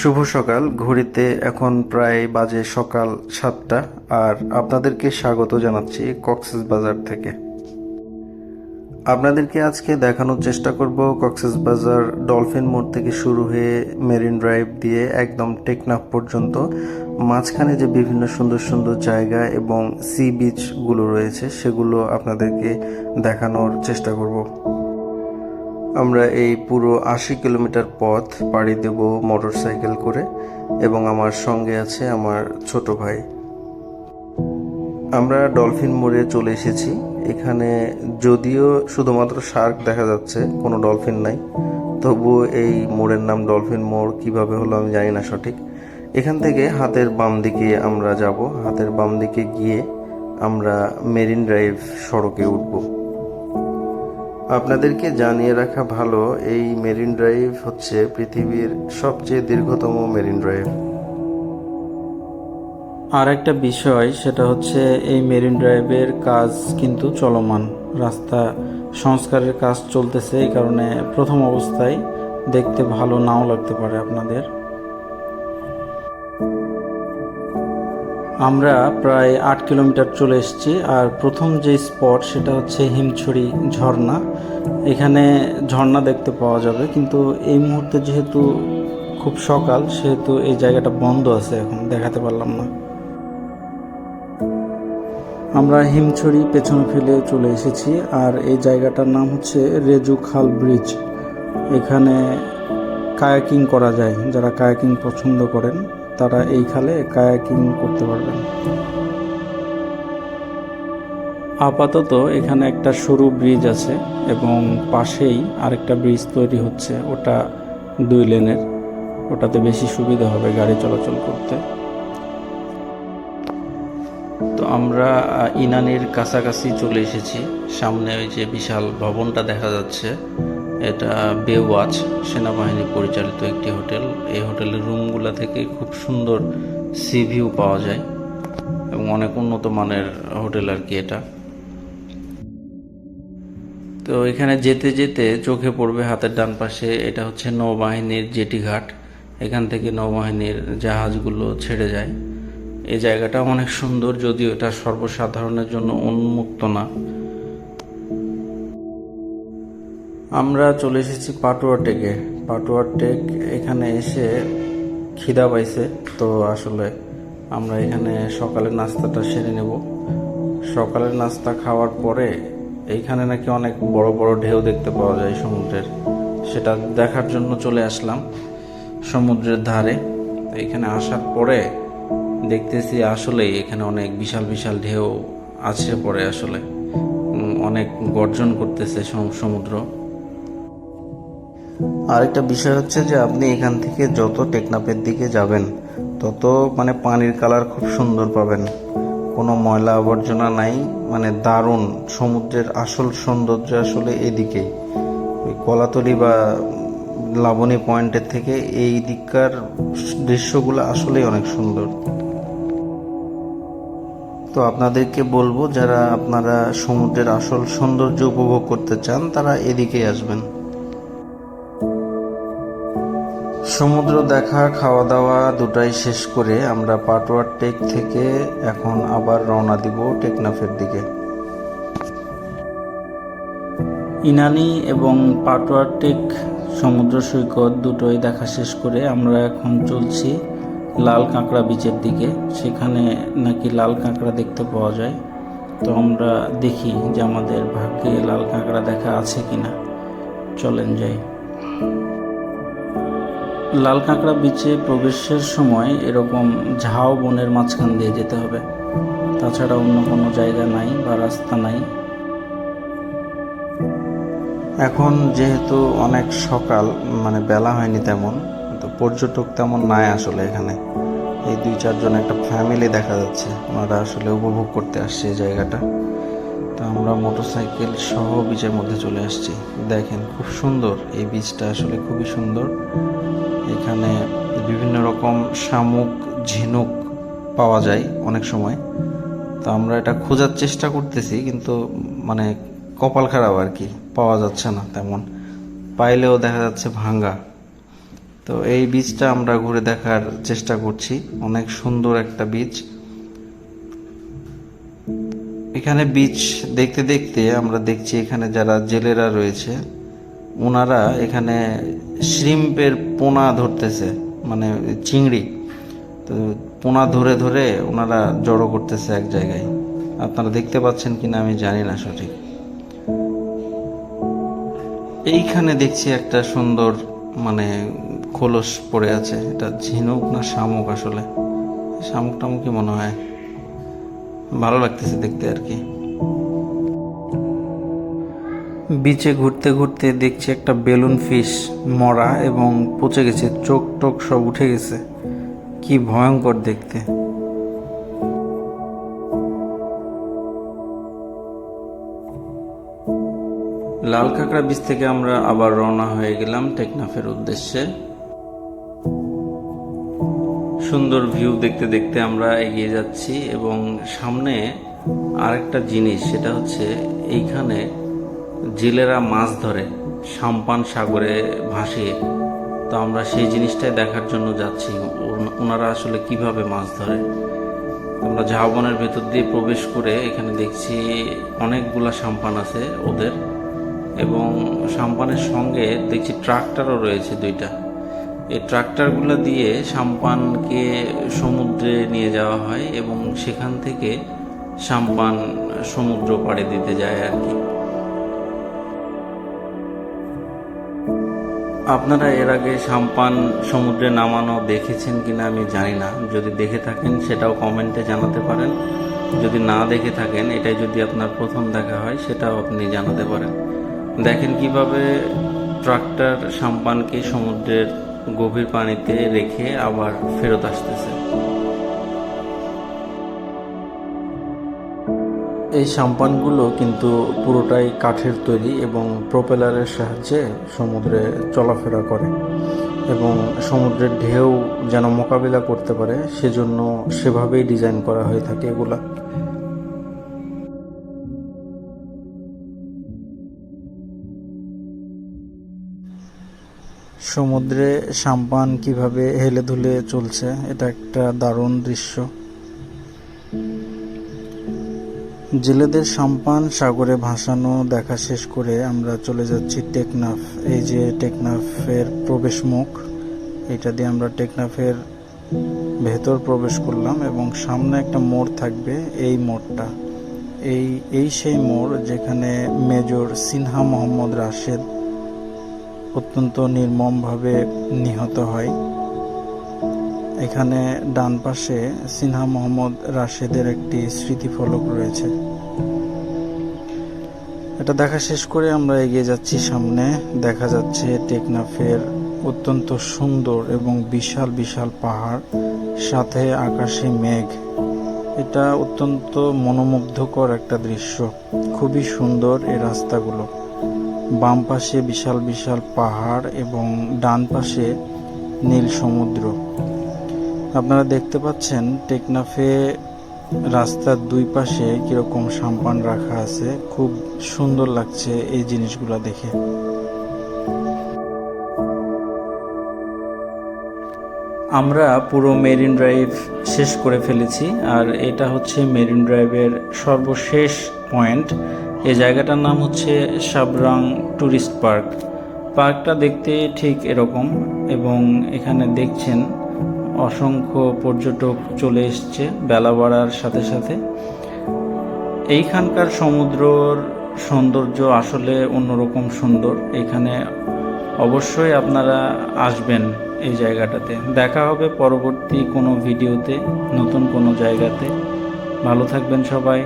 শুভ সকাল, ঘড়িতে এখন প্রায় বাজে সকাল সাতটা, আর আপনাদেরকে স্বাগত জানাচ্ছি কক্সেস বাজার থেকে। আপনাদেরকে আজকে দেখানোর চেষ্টা করব কক্সেস বাজার ডলফিন মোড় থেকে শুরু হয়ে মেরিন ড্রাইভ দিয়ে একদম টেকনাফ পর্যন্ত। মাঝখানে যে বিভিন্ন সুন্দর সুন্দর জায়গা এবং সি বিচগুলো রয়েছে, সেগুলো আপনাদেরকে দেখানোর চেষ্টা করব। আমরা এই পুরো আশি কিলোমিটার পথ পাড়ি দেব মোটর সাইকেল করে এবং আমার সঙ্গে আছে আমার ছোট ভাই। আমরা ডলফিন মোড়ে চলে এসেছি। এখানে যদিও শুধুমাত্র শার্ক দেখা যাচ্ছে, কোনো ডলফিন নাই। তবুও এই মোড়ের নাম ডলফিন মোড় কীভাবে হলো আমি জানি না সঠিক। এখান থেকে হাতের বাম দিকে আমরা যাব। হাতের বাম দিকে গিয়ে আমরা মেরিন ড্রাইভ সড়কে উঠবো। আপনাদেরকে জানিয়ে রাখা ভালো, এই মেরিন ড্রাইভ হচ্ছে পৃথিবীর সবচেয়ে দীর্ঘতম মেরিন ড্রাইভ। আর একটা বিষয়, সেটা হচ্ছে এই মেরিন ড্রাইভের কাজ কিন্তু চলমান। রাস্তা সংস্কারের কাজ চলতেছে, এই কারণে প্রথম অবস্থায় দেখতে ভালো নাও লাগতে পারে আপনাদের। আমরা প্রায় আট কিলোমিটার চলে এসেছি, আর প্রথম যে স্পট সেটা হচ্ছে হিমছড়ি ঝর্ণা। এখানে ঝর্ণা দেখতে পাওয়া যাবে, কিন্তু এই মুহূর্তে যেহেতু খুব সকাল, সেহেতু এই জায়গাটা বন্ধ আছে এখন, দেখাতে পারলাম না। আমরা হিমছড়ি পেছনে ফেলে চলে এসেছি, আর এই জায়গাটার নাম হচ্ছে রেজু খাল ব্রিজ। এখানে কায়াকিং করা যায়, যারা কায়াকিং পছন্দ করেন। তারা এই খালে কায়াকিং করতে পারবেন। আপাতত এখানে একটা সরু ব্রিজ আছে এবং পাশেই আরেকটা ব্রিজ তৈরি হচ্ছে। ওটা দুই লেনের। ওটাতে বেশি সুবিধা হবে গাড়ি চলাচল করতে। তো আমরা ইনানির কাছাকাছি চলে এসেছি। সামনে ওই যে বিশাল ভবনটা দেখা যাচ্ছে। এটা বেওয়াচ সেনাবাহিনী পরিচালিত একটি হোটেল। এই হোটেলের রুমগুলো থেকে খুব সুন্দর সি ভিউ পাওয়া যায় এবং অনেক উন্নত মানের হোটেল আর কি এটা। তো এখানে যেতে যেতে চোখে পড়বে হাতের ডান পাশে এটা হচ্ছে নৌবাহিনীর জেটি ঘাট। এখান থেকে নৌবাহিনীর জাহাজগুলো ছেড়ে যায়। এই জায়গাটা অনেক সুন্দর, যদিও এটা সর্বসাধারণের জন্য উন্মুক্ত না। আমরা চলে এসেছি পাটুয়া টেকে। পাটুয়া টেক এখানে এসে খিদা পাইছে। তো আসলে আমরা এখানে সকালের নাস্তাটা সেরে নেব। সকালের নাস্তা খাওয়ার পরে এইখানে নাকি অনেক বড় বড় ঢেউ দেখতে পাওয়া যায় সমুদ্রের। সেটা দেখার জন্য চলে আসলাম সমুদ্রের ধারে। এখানে আসার পরে দেখতেছি আসলেই এখানে অনেক বিশাল বিশাল ঢেউ আছে পড়ে আসলে। অনেক গর্জন করতেছে সম- সমুদ্র। আরেকটা বিষয় হচ্ছে যে আপনি এখান থেকে যত টেকনাপের দিকে যাবেন, তত মানে পানির কালার খুব সুন্দর পাবেন। কোনো ময়লা আবর্জনা নাই মানে দারুণ। সমুদ্রের আসল সৌন্দর্য আসলে এদিকেই ওই কলাতলি বা লাবণী পয়েন্টের থেকে এই দিককার দৃশ্যগুলো আসলেই অনেক সুন্দর। তো আপনাদেরকে বলব, যারা আপনারা সমুদ্রের আসল সৌন্দর্য উপভোগ করতে চান, তারা এদিকেই আসবেন। সমুদ্র দেখা খাওয়া দাওয়া দুটাই শেষ করে আমরা পাটোয়ার টেক থেকে এখন আবার রওনা দিব টেকনাফের দিকে। ইনানি এবং পাটোয়া টেক সমুদ্র সৈকত দুটোই দেখা শেষ করে আমরা এখন চলছি লাল কাঁকড়া বিচের দিকে। সেখানে নাকি লাল কাঁকড়া দেখতে পাওয়া যায়। তো আমরা দেখি যে আমাদের ভাগ্যে লাল কাঁকড়া দেখা আছে কিনা। চলেন যাই। লাল কাঁকড়া বিচে প্রবেশের সময় এরকম ঝাউ বনের মাঝখান দিয়ে যেতে হবে। তাছাড়া অন্য কোনো জায়গা নাই বা রাস্তা নাই। এখন যেহেতু অনেক সকাল মানে বেলা হয়নি তেমন, তো পর্যটক তেমন নাই আসলে এখানে। এই দুই চারজন একটা ফ্যামিলি দেখা যাচ্ছে, ওনারা আসলে উপভোগ করতে আসছে এই জায়গাটা। তো আমরা মোটরসাইকেল সহ বিচের মধ্যে চলে আসছি। দেখেন, খুব সুন্দর। এই বীজটা আসলে খুবই সুন্দর। এখানে বিভিন্ন রকম শামুক, ঝিনুক পাওয়া যায় অনেক সময়। তো আমরা এটা খোঁজার চেষ্টা করতেছি, কিন্তু মানে কপাল খারাপ আর কি, পাওয়া যাচ্ছে না তেমন। পাইলেও দেখা যাচ্ছে ভাঙ্গা। তো এই বীজটা আমরা ঘুরে দেখার চেষ্টা করছি, অনেক সুন্দর একটা বীজ। এখানে বীজ দেখতে দেখতে আমরা দেখছি এখানে যারা জেলেরা রয়েছে ওনারা এখানে শ্রিম্পের পোনা ধরতেছে মানে চিংড়ি। তো পোনা ধরে ধরে ওনারা জড়ো করতেছে এক জায়গায়। আপনারা দেখতে পাচ্ছেন কিনা আমি জানি না সঠিক। এইখানে দেখছি একটা সুন্দর মানে খোলস পড়ে আছে। এটা ঝিনুক না শামুক আসলে? শামুক টামুকই মনে হয়। ভালো লাগতেছে দেখতে আর কি। বিচে ঘুরতে ঘুরতে দেখছি একটা বেলুন ফিশ মরা এবং পচে গেছে, চোখ টোক সব উঠে গেছে। কি ভয়ঙ্কর দেখতে। লাল কাঁকড়া বীজ থেকে আমরা আবার রওনা হয়ে গেলাম টেকনাফের উদ্দেশ্যে। সুন্দর ভিউ দেখতে দেখতে আমরা এগিয়ে যাচ্ছি এবং সামনে আরেকটা জিনিস, সেটা হচ্ছে এইখানে জেলেরা মাছ ধরে, সাম্পান সাগরে ভাসিয়ে। তো আমরা সেই জিনিসটাই দেখার জন্য যাচ্ছি। ওন- ওনারা আসলে কীভাবে মাছ ধরে? আমরা ঝাউবনের ভেতর দিয়ে প্রবেশ করে এখানে দেখছি অনেকগুলা সাম্পান আছে ওদের। এবং সাম্পানের সঙ্গে দেখছি ট্রাক্টরও রয়েছে দুইটা। এই ট্রাক্টরগুলো দিয়ে সাম্পানকে সমুদ্রে নিয়ে যাওয়া হয় এবং সেখান থেকে সাম্পান সমুদ্র পাড়ে দিতে যায় আর কি। আপনারা এর আগে সাম্পান সমুদ্রে নামানো দেখেছেন কিনা আমি জানি না। যদি দেখে থাকেন, সেটাও কমেন্টে জানাতে পারেন। যদি না দেখে থাকেন, এটাই যদি আপনার প্রথম দেখা হয়, সেটাও আপনি জানাতে পারেন। দেখেন কীভাবে ট্রাক্টর সাম্পানকে সমুদ্রের গভীর পানিতে রেখে আবার ফেরত আসতেছে। এই সাম্পানগুলো কিন্তু পুরোটাই কাঠের তৈরি এবং প্রোপেলারের সাহায্যে সমুদ্রে চলাফেরা করে এবং সমুদ্রের ঢেউ যেন মোকাবিলা করতে পারে, সেজন্য সেভাবেই ডিজাইন করা হয়ে থাকে এগুলা। সমুদ্রে সাম্পান কীভাবে হেলে ধুলে চলছে, এটা একটা দারুণ দৃশ্য। জেলেদের সাম্পান সাগরে ভাসানো দেখা শেষ করে আমরা চলে যাচ্ছি টেকনাফ। এই যে টেকনাফের প্রবেশ মুখ এটা দিয়ে আমরা টেকনাফের ভেতর প্রবেশ করলাম এবং সামনে একটা মোড় থাকবে এই মোড়টা। এই এই সেই মোড় যেখানে মেজর সিনহা মোহাম্মদ রাশেদ অত্যন্ত নির্মমভাবে নিহত হয়। এখানে ডান পাশে সিনহা মোহাম্মদ রাশেদের একটি স্মৃতিফলক রয়েছে। এটা দেখা শেষ করে আমরা এগিয়ে যাচ্ছি সামনে। দেখা যাচ্ছে টেকনাফের অত্যন্ত সুন্দর এবং বিশাল বিশাল পাহাড়, সাথে আকাশে মেঘ। এটা অত্যন্ত মনোমুগ্ধকর একটা দৃশ্য। খুবই সুন্দর এই রাস্তাগুলো। বাম পাশে বিশাল বিশাল পাহাড় এবং ডান পাশে নীল সমুদ্র। আপনারা দেখতে পাচ্ছেন টেকনাফে রাস্তার দুই পাশে কীরকম সাম্পান রাখা আছে। খুব সুন্দর লাগছে এই জিনিসগুলো দেখে। আমরা পুরো মেরিন ড্রাইভ শেষ করে ফেলেছি, আর এটা হচ্ছে মেরিন ড্রাইভের সর্বশেষ পয়েন্ট। এই জায়গাটার নাম হচ্ছে সাবরাং ট্যুরিস্ট পার্ক। পার্কটা দেখতে ঠিক এরকম, এবং এখানে দেখছেন অসংখ্য পর্যটক চলে এসছে বেলা বাড়ার সাথে সাথে। এইখানকার সমুদ্রর সৌন্দর্য আসলে অন্যরকম সুন্দর। এখানে অবশ্যই আপনারা আসবেন এই জায়গাটাতে। দেখা হবে পরবর্তী কোনো ভিডিওতে, নতুন কোনো জায়গাতে। ভালো থাকবেন সবাই।